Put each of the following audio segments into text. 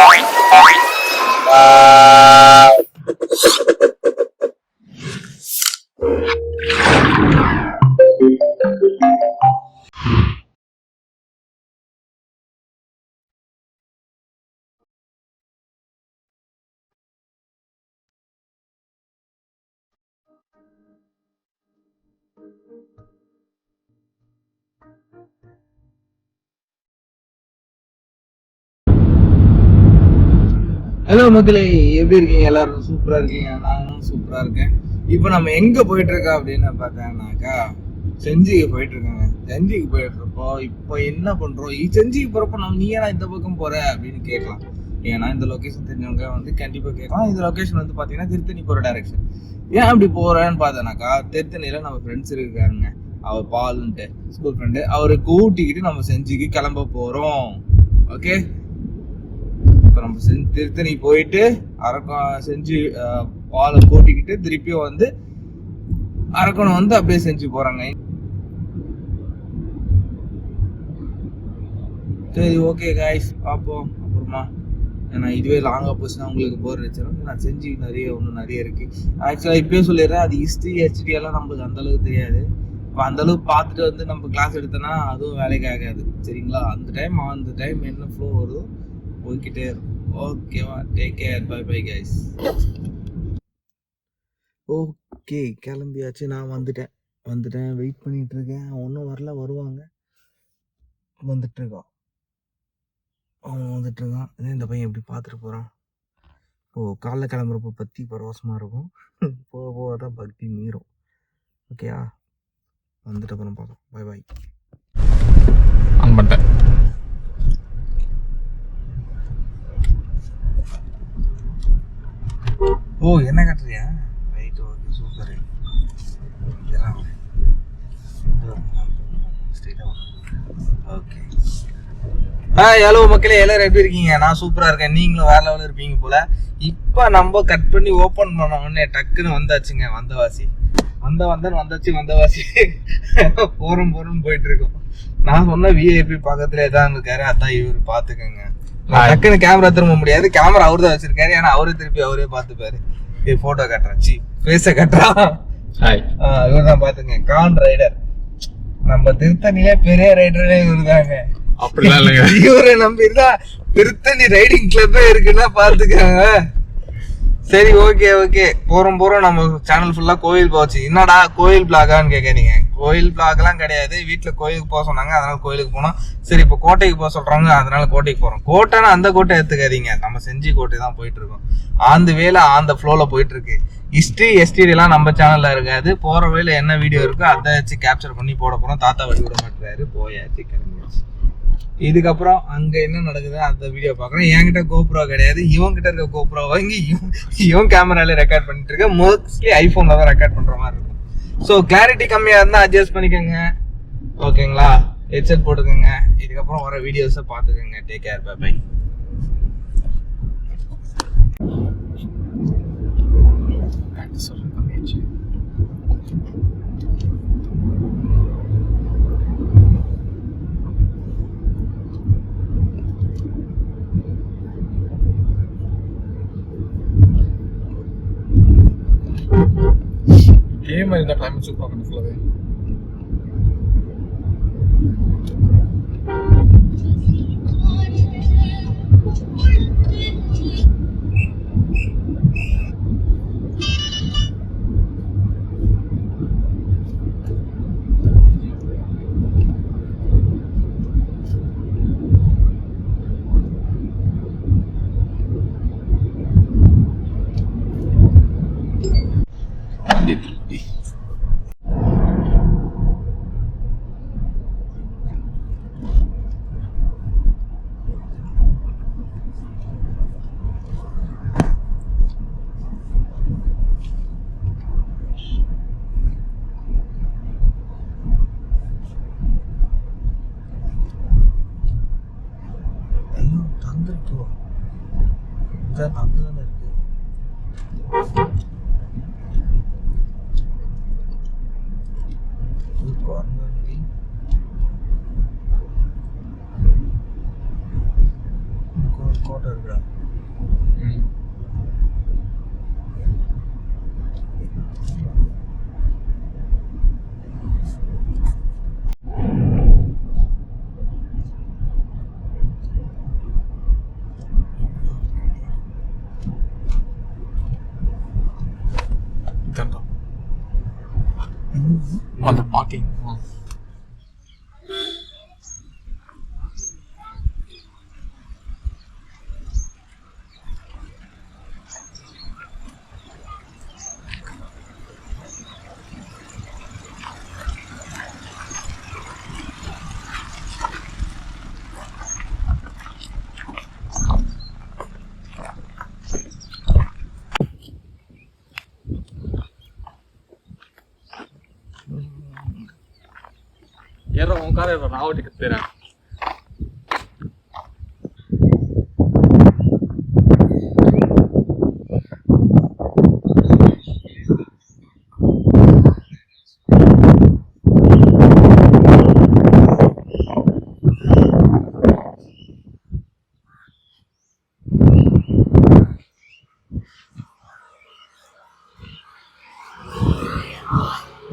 Wow. Hello மக்களே எப்படி இருக்கீங்க? எல்லாரும் சூப்பராக இருக்கீங்க. நானும் சூப்பரா இருக்கேன். இப்போ நம்ம எங்க போயிட்டுருக்கோம் அப்படின்னு பார்த்தோம்னாக்கா செஞ்சிக்கு போயிட்டுருக்கோங்க. செஞ்சிக்கு போயிட்டுருப்போம் இப்போ என்ன பண்றோம்? செஞ்சிக்கு போகிறப்போ நம்ம நீ ஏன்னா இந்த பக்கம் போற அப்படின்னு கேட்கலாம். ஏன்னா இந்த லொகேஷன் தெரிஞ்சவங்க வந்து கண்டிப்பாக கேட்கலாம். இந்த லொக்கேஷன் வந்து பாத்தீங்கன்னா திருத்தணி போகிற டைரக்ஷன் ஏன் அப்படி போகிறேன்னு பார்த்தோன்னாக்கா திருத்தணியில நம்ம ஃப்ரெண்ட்ஸ் இருக்காருங்க அவர் பாலுன்ட்டு ஸ்கூல் ஃப்ரெண்டு அவரை கூட்டிக்கிட்டு நம்ம செஞ்சிக்கு கிளம்ப போறோம். ஓகே இப்போ நம்ம செஞ்சு திருத்தணி போயிட்டு அரக்கம் செஞ்சு பாலை கூட்டிக்கிட்டு திருப்பியும் வந்து அரக்கணம் வந்து அப்படியே செஞ்சு போறாங்க. சரி ஓகே காய்ஸ் பார்ப்போம் அப்புறமா. ஏன்னா இதுவே லாங்காக போச்சுன்னா உங்களுக்கு போர் அடிச்சிடும் நான் செஞ்சு நிறைய ஒன்றும் நிறைய இருக்கு. ஆக்சுவலாக இப்பயே சொல்லிடுறேன். அது ஹிஸ்ட்ரி ஹெச்டி எல்லாம் நம்மளுக்கு அந்தளவுக்கு தெரியாது. இப்போ அந்த அளவுக்கு பார்த்துட்டு வந்து நம்ம கிளாஸ் எடுத்தோன்னா அதுவும் வேலைக்கு ஆகாது. சரிங்களா? அந்த டைம் அந்த டைம் என்ன ஃப்ளோ வருதோ போய்கிட்டே இருக்கும். ஓகேவா take care bye bye guys okay கிளம்பியாச்சு. நான் வந்துட்டேன். வந்துட்டேன். வெயிட் பண்ணிட்டு இருக்கேன். ஒன்றும் வரல. வருவாங்க. வந்துட்டு இருக்கான். அவன் வந்துட்டு இருக்கான். இதே இந்த பையன் எப்படி பார்த்துட்டு போகிறான் ஓ காலைல கிளம்புறப்போ பத்தி பரவசமாக இருக்கும். போக போக தான் பக்தி மீறும். ஓகேயா வந்துட்டு அப்புறம் பார்க்கலாம். பை பாய் ஆன் பண்ணிட்டேன் ஓ என்ன கட்டுறியா? ரைட் ஓகே சூப்பர் ஓகே ஆ ஹலோ மக்களே எல்லாரும் எப்படி இருக்கீங்க? நான் சூப்பராக இருக்கேன். நீங்களும் வேற லெவலில் இருப்பீங்க போல. இப்போ நம்ம கட் பண்ணி ஓப்பன் பண்ண உடனே டக்குன்னு வந்தாச்சுங்க வந்தவாசி. வந்த வந்தன் வந்தாச்சு வந்தவாசி. போகிறோம் போகிறோம்னு போயிட்டு இருக்கோம். நான் சொன்ன விஐபி பக்கத்துலேயே தான் இருக்காரு. அதான் இவர் பார்த்துக்கோங்க. டக்குன்னு கேமரா திரும்ப முடியாது. கேமரா அவரு தான் வச்சிருக்காரு. ஏன்னா அவரே திருப்பி அவரே பார்த்துப்பாரு. போட்டோ கட்டுறேன். சி ஃபேஸை கட்டுறான். இவர் தான் பாத்துங்க கான் ரைடர் நம்ம திருத்தணிலே பெரிய ரைடரே இவரு தாங்க அப்படிலாம் இல்லைங்க. இவரை நம்பிதான் திருத்தணி ரைடிங் கிளப்பே இருக்குன்னா பாத்துக்கோங்க சரி ஓகே ஓகே போறோம் போறோம். நம்ம சேனல் ஃபுல்லா கோயில் போச்சு. என்னடா கோயில் பிளாகான்னு கேட்குறீங்க கோயில் பிளாக்லாம் கிடையாது. வீட்டுல கோயிலுக்கு போக சொன்னாங்க. அதனால கோயிலுக்கு போனோம். சரி இப்போ கோட்டைக்கு போக சொல்றாங்க. அதனால கோட்டைக்கு போறோம். கோட்டைன்னா அந்த கோட்டை எடுத்துக்காதீங்க. நம்ம செஞ்சி கோட்டை தான் போயிட்டு இருக்கோம் ஆந்த வேலை ஆந்த ஃப்ளோல போயிட்டு இருக்கு ஹிஸ்ட்ரி எஸ்டிடிலாம் நம்ம சேனல்ல இருக்காது. போற வேலை என்ன வீடியோ இருக்கோ அதை வச்சு கேப்சர் பண்ணி போட போறோம். தாத்தா வழி விட மாட்டாரு போயாச்சு கிளம்பியாச்சு. இதுக்கப்புறம் அங்க என்ன நடக்குது அந்த வீடியோ பாக்குறேன் என்கிட்ட கோப்ரோ கிடையாது. இவன் கிட்ட இருக்க கோப்ரோ வாங்கி இவன் இவன் கேமரால ரெக்கார்ட் பண்ணிட்டு இருக்கேன் மோஸ்ட்லி ஐபோன்ல தான் ரெக்கார்ட் பண்ற மாதிரி இருக்கும். ஸோ கிளாரிட்டி கம்மியா இருந்தா அட்ஜஸ்ட் பண்ணிக்கோங்க. ஓகேங்களா ஹெட்செட் போட்டுக்கோங்க. இதுக்கப்புறம் வர வீடியோஸை பார்த்துக்கோங்க. டேக் கேர் பை பை சொல்றேன் கம்மியாச்சு கேம் இந்த கிளைமேட் சூப்பராக இருக்கும் ஃபுல்லாகவே ஐயோ தந்துருக்கோ இதான் தந்து தானே இருக்கு இது குரங்கு இங்க ஒரு கோட்டை இருக்கு இருக்குடா இதான்டா. அந்த பார்க்கிங் ஏறா உன் நான் ஓட்டி கத்துறேன்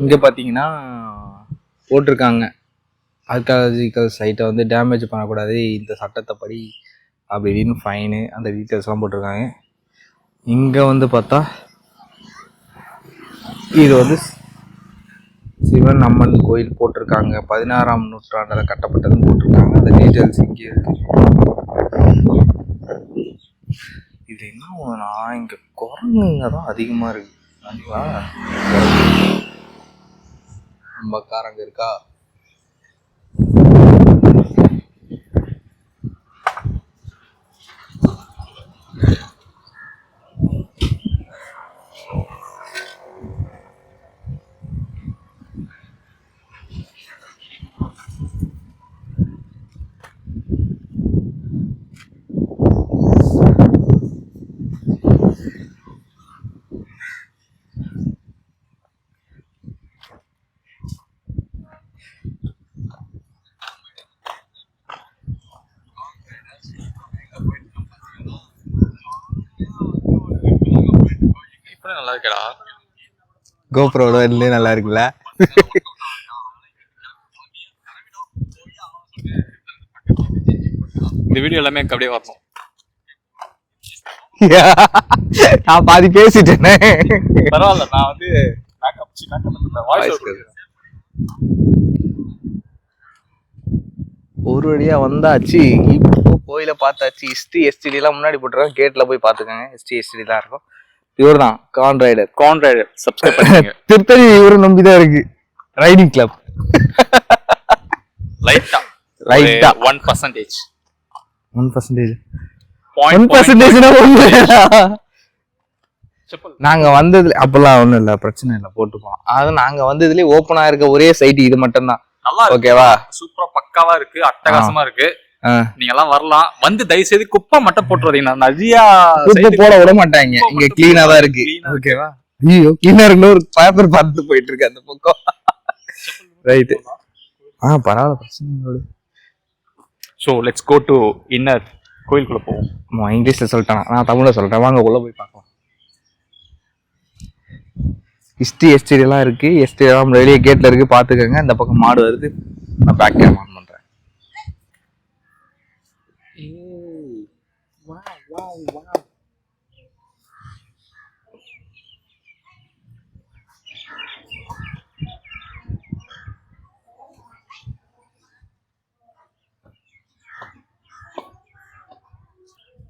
இங்க பாத்தீங்கன்னா போட்டிருக்காங்க. ஆர்காலஜிக்கல் சைட்டை வந்து டேமேஜ் பண்ணக்கூடாது. இந்த சட்டத்தைப்படி அப்படி இப்படின்னு ஃபைனு அந்த டீட்டெயில்ஸ்லாம் போட்டிருக்காங்க. இங்கே வந்து பார்த்தா இது வந்து சிவன் அம்மன் கோயில் போட்டிருக்காங்க. பதினாறாம் நூற்றாண்டில் கட்டப்பட்டதுன்னு போட்டிருக்காங்க. அந்த டீட்டெயில்ஸ் இங்கே இருக்கு. இது என்ன நான் இங்கே குரங்குங்க தான் அதிகமாக இருக்குது அதுவா நம்ம காரங்க இருக்கா? இப்படி நல்லா இருக்கடா கோப்ரோட இதுலேயே நல்லா இருக்குல்ல இந்த வீடியோ எல்லாமே அப்படியே வரணும். நான் பாதி பேசிட்டேனே. பரவாயில்ல நான் வந்து மேக்கப் மேக்கப் வாய்ஸ் ஒரு வழியா வந்தாச்சு இப்போ கோயில பார்த்தாச்சு. ஹிஸ்ட்ரி எஸ்டிடி எல்லாம் முன்னாடி போட்டுருக்கோம் கேட்ல போய் பாத்துக்கோங்க ஹிஸ்ட்ரி எஸ்டிடி தான் இருக்கும். இவர் தான் கான் ரைடர் கான்ட்ராக்ட் சப்ஸ்கிரைப் பண்ணுங்க திருத்தணி இவரு நம்பி தான் இருக்கு ரைடிங் கிளப் லைட்டா லைட்டா one percentage one percentage one point பர்சன்டேஜ்னா ஒண்ணு செப்பல் நாங்க வந்ததுல அப்பெல்லாம் ஒண்ணும் இல்ல பிரச்சனை இல்ல போட்டுப்போம். அது நாங்க வந்ததுலயே ஓப்பனா இருக்க ஒரே சைட் இது மட்டும்தான். நல்லா இருக்கு. ஓகேவா சூப்பரா பக்காவா இருக்கு அட்டகாசமா இருக்கு. நீங்க எல்லாம் வரலாம். வந்து தயவு செய்து குப்பை மட்டும் போட்டு வரீங்க நிறைய குப்பை போட விட மாட்டாங்க. இங்க கிளீனா தான் இருக்கு. ஓகேவா ஐயோ கிளீனா இருக்குன்னு ஒரு பேப்பர் பார்த்து போயிட்டு இருக்கு அந்த பக்கம். ரைட் ஆ பரவாயில்ல பிரச்சனை so let's go to inner கோயிலுக்குள்ள போவோம். ஆமா, இங்கிலீஷ்ல சொல்லிட்டேன். நான் தமிழ்ல சொல்லிட்டேன் வாங்க உள்ள போய் பார்க்கலாம். ஹிஸ்ட்ரி எஸ்டி எல்லாம் இருக்கு. எஸ்டி எல்லாம் வெளியே கேட்ல இருக்கு. பாத்துக்கோங்க இந்த பக்கம் மாடு வருது. நான் பேக் கேம் ஆன் பண்றேன்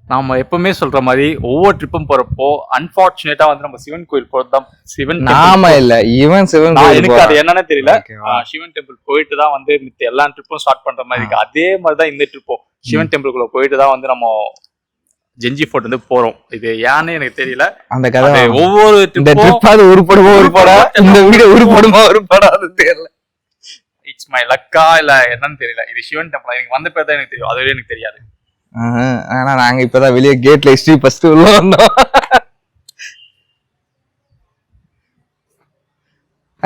நாம எப்பவுமே சொல்ற மாதிரி ஒவ்வொரு ட்ரிப்பும் போறப்போ அன்பார்ச்சுனேட்டா வந்து நம்ம சிவன் கோயில் போறது தான் சிவன் நாம இல்ல இவன் சிவன் எனக்கு அது. என்னன்னு தெரியல. சிவன் டெம்பிள் போயிட்டு தான் வந்து மித்த எல்லா ட்ரிப்பும் ஸ்டார்ட் பண்ற மாதிரி இருக்கு. அதே மாதிரி தான் இந்த ட்ரிப்பும் சிவன் டெம்பிள்குள்ள போயிட்டு தான் வந்து நம்ம ஜெஞ்சி ஃபோர்ட் வந்து போறோம். இது ஏன்னு எனக்கு தெரியல. அந்த கதை. ஒவ்வொரு இந்த ட்ரிப்பும் ட்ரிப் அது உருப்படுமோ உருப்படா இந்த வீடியோ உருப்படுமா உருப்படாது தெரியல. இட்ஸ் மை லக்கா இல்ல என்னன்னு தெரியல. இது சிவன் டெம்பிள் எனக்கு வந்த பேர் தான் எனக்கு தெரியும். அது வரையும் எனக்கு தெரியாது. ஆனா நாங்க இப்பதான் வெளியே கேட்ல ஹிஸ்டரி ஃபர்ஸ்ட் உள்ள வந்தோம்.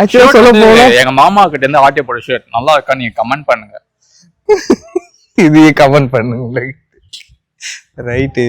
ஆக்சுவலா சொல்ல போனா எங்க மாமா கிட்ட இருந்து ஆட்டிய போட ஷர்ட் நல்லா இருக்கா? நீங்க கமெண்ட் பண்ணுங்க. இதையே கமெண்ட் பண்ணுங்க ரைட்டு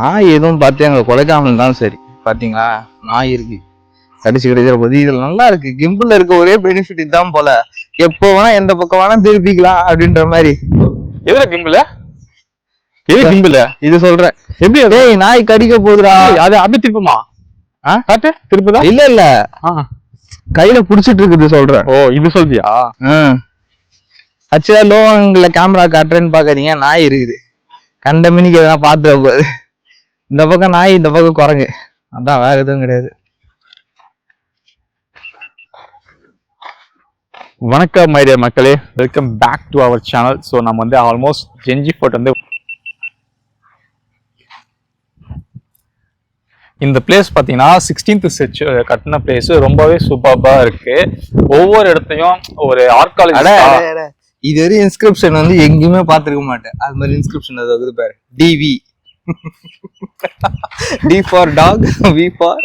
நாய் எதுவும் பார்த்து எங்களை குலைக்காமல் இருந்தாலும் சரி. பாத்தீங்களா நாய் இருக்கு. கடிச்சு கிடைக்கிற போது இதுல நல்லா இருக்கு. கிம்பிள்ல இருக்க ஒரே பெனிஃபிட் இதுதான் போல. எப்போ வேணா எந்த பக்கம் வேணா திருப்பிக்கலாம் அப்படின்ற மாதிரி. எதுல கிம்பிள் எது கிம்பிள் இது சொல்றேன். எப்படி டேய் நாய் கடிக்க போகுதுடா. அது அப்படியே திருப்புமா? ஆ? காட்டு திருப்புதா? இல்ல இல்ல. கையில புடிச்சிட்டு இருக்குது சொல்றேன். ஓ இது சொல்றியா? ஆக்சுவலா லோ கேமரா காட்டுறேன்னு பாக்காதீங்க நாய் இருக்குது. கண்ட மினிக்கு எதனா பாத்துட போகுது. இந்த பக்கம் நாய் இந்த பக்கம் குரங்கு. அதான் வேற எதுவும் கிடையாது. வணக்கம் மைடிய மக்களே. Welcome back to our channel so நம்ம வந்து ஆல்மோஸ்ட் ஜென்ஜி ஃபோர்ட் வந்து இந்த பிளேஸ் பார்த்தீங்கன்னா சிக்ஸ்டீன்த் செச்சு கட்டின பிளேஸ் ரொம்பவே சூப்பராக இருக்கு. ஒவ்வொரு இடத்தையும் ஒரு ஆர்காலஜி. இது வரையும் இன்ஸ்கிரிப்ஷன் வந்து எங்கேயுமே பாத்துருக்க மாட்டேன். அது மாதிரி இன்ஸ்கிரிப்ஷன் அது வந்து பாரு. TV T for dog V for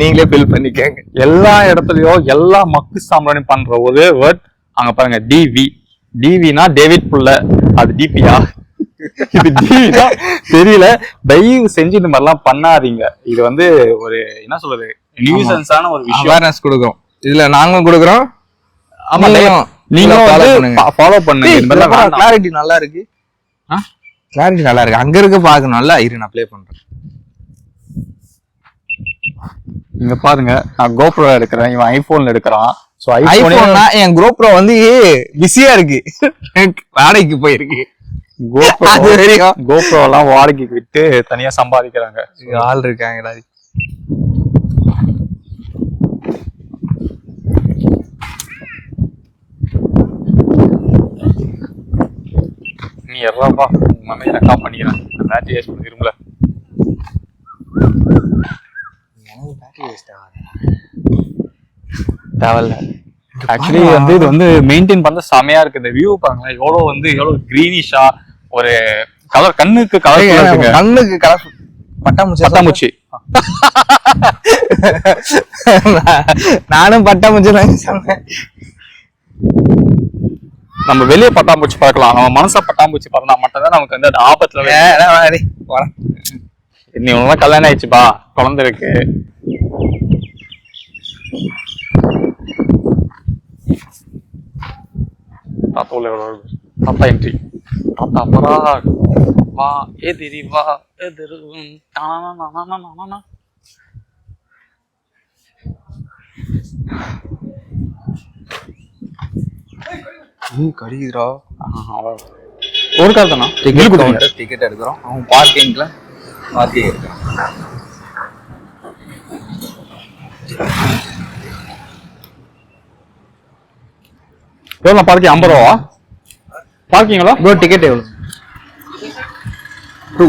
நீங்களே ஃபில் பண்ணிக்கங்க. எல்லா இடத்துலயும் எல்லா மக்கு சாம்பிராணி பண்ற ஒரே வேர்ட் அங்க பாருங்க டிவி டிவினா டேவிட் புள்ள அது டிபியா இது டிவினா தெரியல. தயவு செஞ்சு இந்த மாதிரிலாம் பண்ணாதீங்க. இது வந்து ஒரு என்ன சொல்றது நியூசன்ஸான ஒரு விஷயம். அவேர்னஸ் கொடுக்குறோம். இதுல நாங்களும் கொடுக்குறோம். ஆமா நீங்களும் வந்து பண்ணுங்க. ஃபாலோ பண்ணுங்க. கிளாரிட்டி நல்லா இருக்கு? கிளாரிட்டி நல்லா இருக்கு அங்க இருக்க பாக்க நல்லா இரு நான் ப்ளே பண்றேன். இங்க பாருங்க நான் கோப்ரோ எடுக்கிறேன். இவன் ஐபோன்ல எடுக்கிறான். சோ ஐபோன் ஐபோன்னா என் GoPro வந்து பிஸியா இருக்கு. வாடகைக்கு போயிருக்கு. கோப்ரோ கோப்ரோ எல்லாம் வாடகைக்கு விட்டு தனியா சம்பாதிக்கிறாங்க. ஆள் இருக்காங்கடா. நீ எறாப்பா மம்மி நான் காப் பண்ணிக்கிறேன் பேட்டரி வேஸ்ட் பண்ண விரும்பல தேவையில்ல. ஆக்சுவலி வந்து இது வந்து மெயின்டைன் பண்ண செமையா இருக்கு. இந்த வியூ பாருங்களேன். எவ்வளவு வந்து எவ்வளவு கிரீனிஷா ஒரு கலர் கண்ணுக்கு கலர் கண்ணுக்கு கலர் பட்டாம்பூச்சி பட்டாம்பூச்சி. நானும் பட்டாம்பூச்சி தான் சொன்னேன். நம்ம வெளியே பட்டாம்பூச்சி பார்க்கலாம் நம்ம மனசா பட்டாம்பூச்சி பார்த்தா மட்டும்தான் நமக்கு வந்து அது ஆபத்துல. நீ உனக்கு கல்யாணம் ஆயிடுச்சுப்பா குழந்தை இருக்கு. தாத்தா? தாத்தா என்ட்ரி தாத்தா பரா வா எதிரி வா எதிரி. உம், தானா, ஏய், கடிக்குதுடா. ஒரு கார் தானா? டிக்கெட் கவுண்டர் டிக்கெட் எடுக்கிறோம். அவன் பார்க்கிங்ல பார்க்கிங் இருக்கான் எவ்வளோ பார்க்கி ஐம்பது ரூபா பார்க்கிங்களா ப்ரோ டிக்கெட் எவ்வளோ டூ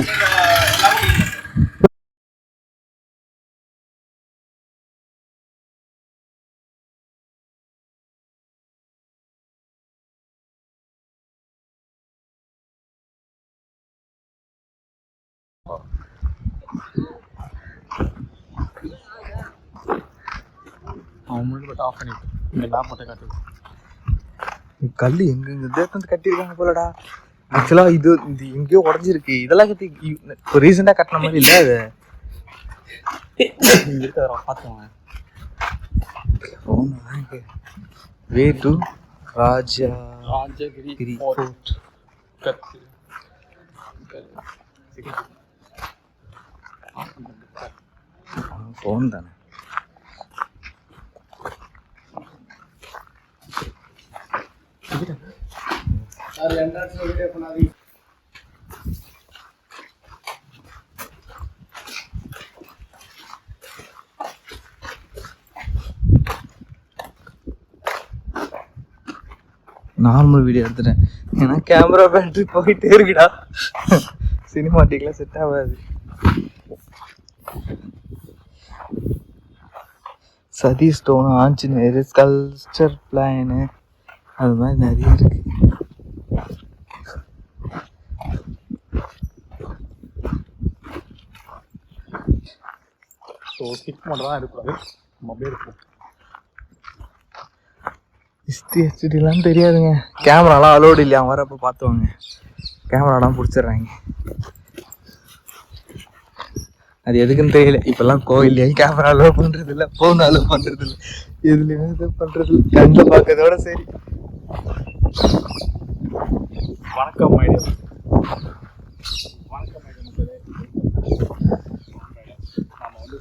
அவன் மட்டும் ஆஃப் பண்ணிட்டு. இந்த லேப் மட்டும் காட்டு கல் எங்க எங்க வந்து கட்டியிருக்காங்க போலடா. ஆக்சுவலா இது இது எங்கேயோ உடஞ்சிருக்கு. இதெல்லாம் கட்டி இப்போ ரீசெண்டா கட்டின மாதிரி இல்ல அது. இருக்கிற பார்த்துக்கோங்க. Way to Raja Rajagiri Giri fort fort கத்து ஃபோன் தானே. நார்மல் வீடியோ எடுத்துட்டேன். ஏன்னா கேமரா பேட்டரி போயிட்டே இருக்குடா. சினிமாட்டிக்லாம் செட் ஆகாது. Satish stone Anjaneyar sculpture plan அது மாதிரி நிறைய இருக்கு. ஸோ ஸ்டிக் மட்டும் தான் இருக்கூடாது நம்ம அப்படியே இருக்கும் ஹிஸ்ட்ரி ஹெச்டிலாம் தெரியாதுங்க. கேமராலாம் அலோடு இல்லையா? வரப்போ பார்த்துவாங்க. கேமராலாம் பிடிச்சிடுறாங்க. அது எதுக்குன்னு தெரியல. இப்பெல்லாம் கோயில்லையும் கேமரா அலோவ் பண்றது இல்ல ஃபோன் அலோவ் பண்றது இல்ல எதுலையுமே இது இல்ல கண்ணில் பார்க்கறதோட சரி. வணக்கம் மைடியா வணக்கம் மைடியா மக்களே. நாம வந்து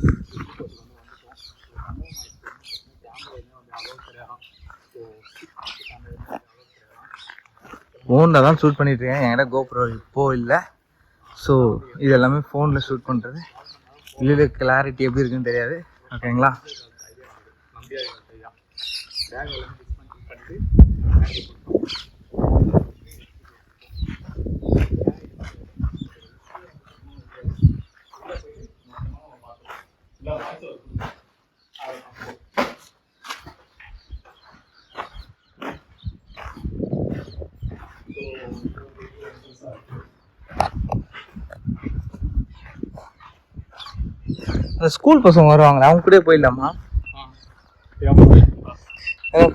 ஃபோனில் தான் ஷூட் பண்ணிட்டு இருக்கேன். என்கிட்ட கோப்ரோ இப்போ இல்லை. ஸோ இது எல்லாமே ஃபோனில் ஷூட் பண்ணுறது இல்லை கிளாரிட்டி எப்படி இருக்குன்னு தெரியாது. ஓகேங்களா அந்த ஸ்கூல் பசங்க வருவாங்களே அவங்க கூட போயிடலாமா?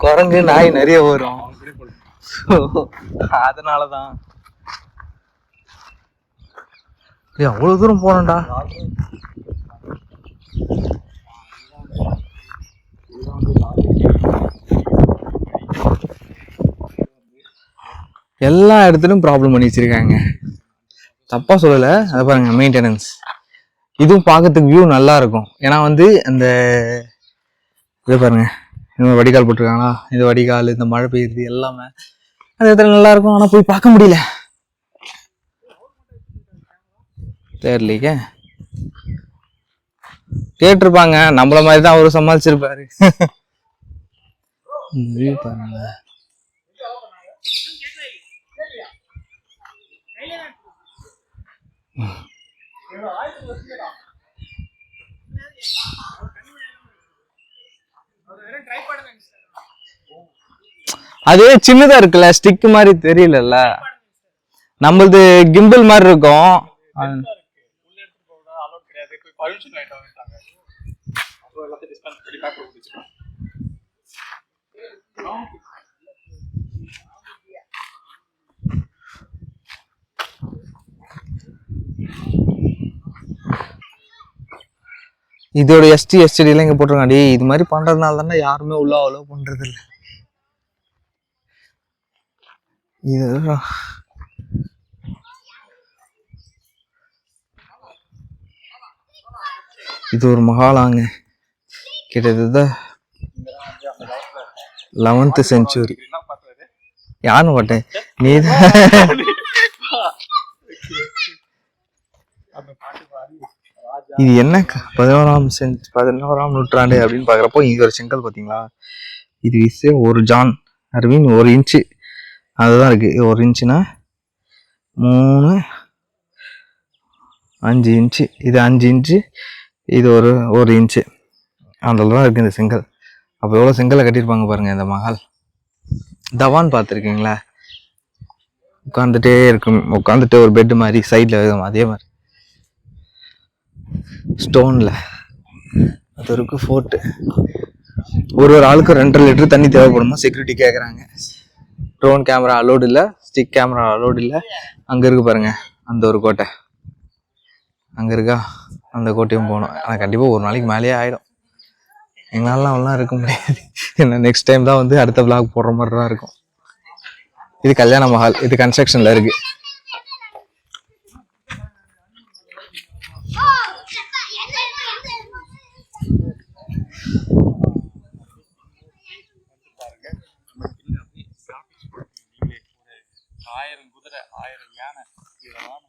குரங்கு நாய் நிறைய வரும். அதனால தான் அவ்வளோ தூரம் போனோம்டா எல்லா இடத்துலையும் ப்ராப்ளம் பண்ணி வச்சுருக்காங்க. தப்பாக சொல்லலை. அதை பாருங்க மெயின்டெனன்ஸ் இதுவும் பார்க்கறதுக்கு வியூ நல்லா இருக்கும். ஏன்னா வந்து அந்த இதை பாருங்க. இந்த வடிகால் போட்டிருக்காங்களா? இந்த வடிகால் இந்த மழை பெய்யுறது எல்லாமே. அந்த இடத்துல நல்லா இருக்கும். ஆனால் போய் பார்க்க முடியல. தெரியலையே. கேட்டிருப்பாங்க. நம்மள மாதிரி தான் அவரு சமாளிச்சிருப்பாரு. பாருங்க. அது சின்னதா இருக்குல்ல ஸ்டிக் மாதிரி தெரியலல்ல? நம்மளது கிம்பிள் மாதிரி இருக்கும் அது- உள்ள எடுத்து போக அலோட் கிடையாது போய் பர்மிஷன் வாங்கிட்டு வந்துட்டாங்க அப்புறம் எல்லாத்தையும் டிஸ்பென்ஸ் பண்ணி பேக் பண்ணி வச்சுக்கலாம் இதோட எஸ்டி எஸ்டிடிலாம் எல்லாம் இங்க போட்டிருக்காங்க. டேய் இது மாதிரி பண்றதுனால தானே யாருமே உள்ள அவ்வளோ பண்றது இல்ல இது இது ஒரு மகாலாங்க. கிட்டத்தட்ட லெவன்த்து செஞ்சுரி என்ன பண்றது யாருன்னு நீ அந்த பாட்டு பாடி இது என்ன பதினோராம் செஞ்ச் பதினோராம் நூற்றாண்டு அப்படின்னு பார்க்குறப்போ இது ஒரு செங்கல் பார்த்தீங்களா? இது விசே ஒரு ஜான் அரவின் ஒரு இன்ச்சு அதுதான் இருக்குது ஒரு இன்ச்சுனா மூணு அஞ்சு இன்ச்சு இது அஞ்சு இன்ச்சு இது ஒரு ஒரு இன்ச்சு அதில் தான் இருக்குது இந்த செங்கல். அப்போ எவ்வளோ செங்கலை கட்டியிருப்பாங்க பாருங்கள் இந்த மஹால் தவான் பார்த்துருக்கீங்களா? உட்காந்துட்டே இருக்கும். உட்காந்துட்டு ஒரு பெட்டு மாதிரி சைடில் அதே மாதிரி. ஸ்டோனில். அது இருக்கு ஃபோர்ட்டு. ஒரு ஒரு ஆளுக்கு ரெண்டரை லிட்டர் தண்ணி தேவைப்படுமா? செக்யூரிட்டி கேட்குறாங்க ட்ரோன் கேமரா அலோடு இல்லை ஸ்டிக் கேமரா அலோடு இல்லை. அங்கே இருக்கு பாருங்க அந்த ஒரு கோட்டை. அங்கே இருக்கா? அந்த கோட்டையும் போகணும். ஆனால் கண்டிப்பாக ஒரு நாளைக்கு மேலேயே ஆகிடும் எங்களாலாம் அவ்வளோ இருக்க முடியாது. என்ன நெக்ஸ்ட் டைம் தான் வந்து அடுத்த vlog போடுற மாதிரி தான் இருக்கும். இது கல்யாண மஹால் இது கன்ஸ்ட்ரக்ஷனில் இருக்கு. ஆயிரம் குதிரை ஆயிரம் யானை இதெல்லாம்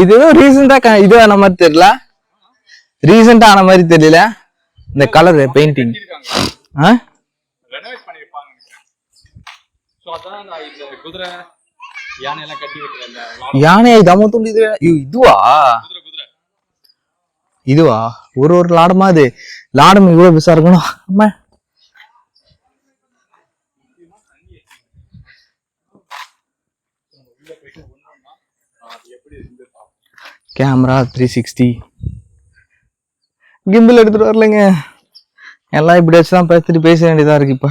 இது ஏதோ ரீசெண்டா இது ஆன மாதிரி தெரியல. ரீசெண்டா ஆன மாதிரி தெரியல. இந்த கலர் பெயிண்டிங் ரெனோவேட் பண்ணிருப்பாங்க ஸோ அதான் நான் இந்த குதிரை யானை எல்லாம் கட்டி வைக்கிறேன் இந்த லாடம் யானை தம துண்டு இது? ஐயோ, இதுவா? இதுவா? ஒரு ஒரு லாடமா இது? லாடம் இவ்வளவு பெருசா இருக்கணும். அம்மா. கேமரா த்ரீ சிக்ஸ்டி கிம்பிள் எடுத்துட்டு வரலைங்க. எல்லாம் இப்படி வச்சு தான் பேசிட்டு பேச வேண்டியதா இருக்கு இப்ப.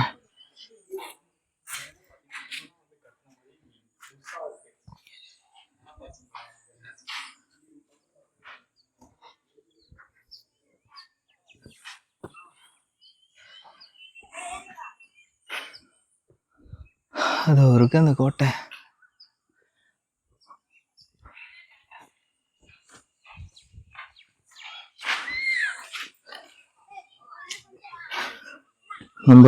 அது இருக்கு அந்த கோட்டை. நம்ம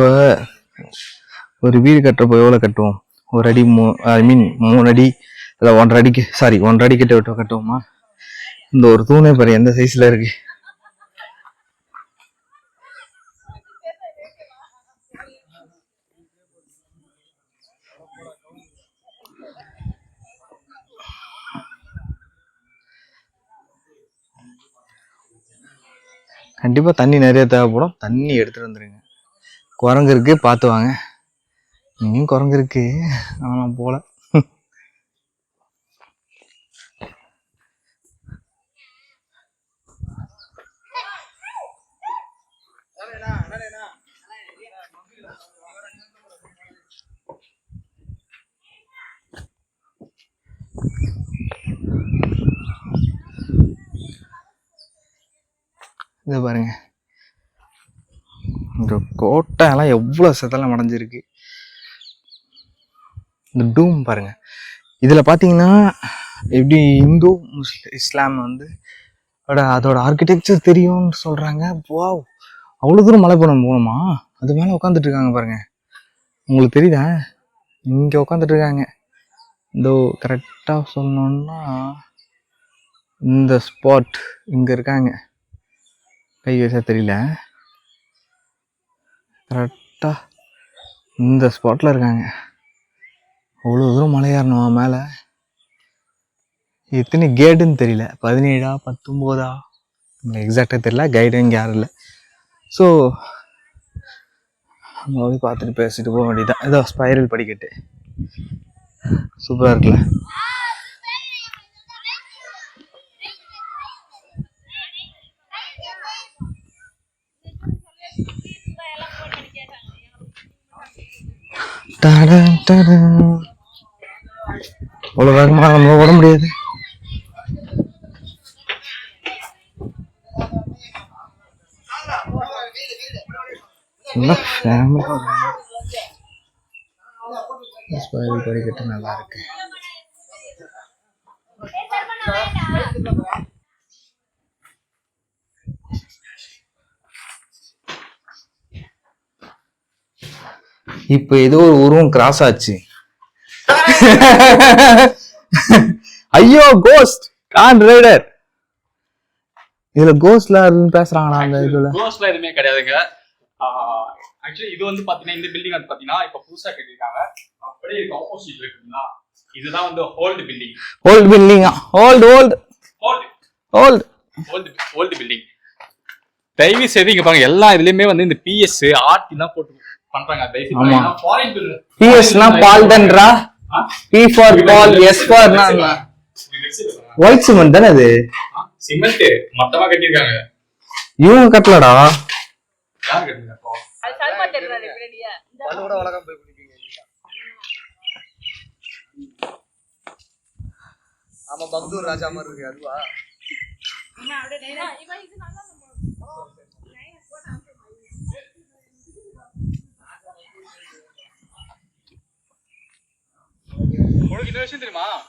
ஒரு வீடு கட்டுறப்போ எவ்வளோ கட்டுவோம்? ஒரு அடி மூ ஐ மீன் மூணு அடி இல்லை ஒன்றரை அடிக்கு சாரி ஒன்றரை அடி கிட்ட விட்டு கட்டுவோமா? இந்த ஒரு தூணே பாரு எந்த சைஸில் இருக்கு? கண்டிப்பாக தண்ணி நிறைய தேவைப்படும். தண்ணி எடுத்துகிட்டு வந்துடுங்க குரங்கு இருக்கு பார்த்து வாங்க. இங்கேயும் குரங்கு இருக்கு. ஆனால் போகல போல. இதை பாருங்க. இந்த கோட்டை எல்லாம் எவ்வளோ செதலாம் அடைஞ்சிருக்கு. இந்த டூம் பாருங்கள் இதில் பார்த்தீங்கன்னா எப்படி இந்து முஸ்லி இஸ்லாம் வந்து அதோட அதோட ஆர்கிடெக்சர் தெரியும்னு சொல்கிறாங்க வாவ் அவ்வளோ தூரம் மலை போன போகணுமா அது மேலே உட்காந்துட்டு இருக்காங்க பாருங்கள் உங்களுக்கு தெரியுதா? இங்கே உட்காந்துட்டு இருக்காங்க. இதோ கரெக்டாக சொன்னோன்னா இந்த ஸ்பாட் இங்கே இருக்காங்க. கை வச்சா தெரியல. கரெக்டாக இந்த ஸ்பாட்டில் இருக்காங்க. அவ்வளோ தூரம் மலை ஏறணுமா மேலே? எத்தனை கேடுன்னு தெரியல. பதினேழா பத்தொம்போதா? எக்ஸாக்டாக தெரியல. கைடு இங்கே யாரும் இல்லை. ஸோ அங்கே போய் பார்த்துட்டு பேசிட்டு போக வேண்டியதான் ஏதோ ஸ்பைரல் படிக்கட்டு. சூப்பராக இருக்குல்ல? அவ்வளோ வேகமாக நம்ம ஓட முடியாது. படிக்கட்டு நல்லா இருக்கு. இப்போ ஏதோ ஒரு உருவம் கிராஸ் ஆச்சு. ஐயோ கோஸ்ட் கான் ரைடர் இதுல கோஸ்ட்ல பேசுறாங்களா அந்த இதுல. க்ளோஸ்ல எதுவுமே கிடையாதுங்க. ஆக்சுவலி இது வந்து பாத்தீங்கன்னா இந்த பில்டிங் வந்து பாத்தீங்கன்னா இப்ப புதுசா கட்டிருக்காங்க அப்படியே இதுக்கு ஆப்போசிட்ல இருக்குங்களா? இதுதான் வந்து old building old building old old old old old old building தயவு செய்து இங்க பாருங்க எல்லா இதுலயுமே வந்து இந்த பிஎஸ் ஆர்டி தான் போட்டு பண்றாங்க பால்டன்ரா? B for ball S for white cement தானே அது? சிமெண்ட் மொத்தமா கட்டிருக்காங்க இவங்க கட்டலடா. ஆமா பக்தூர் ராஜா மாதிரி இருக்கு அதுவா? 모르긴 훨씬들이 많아.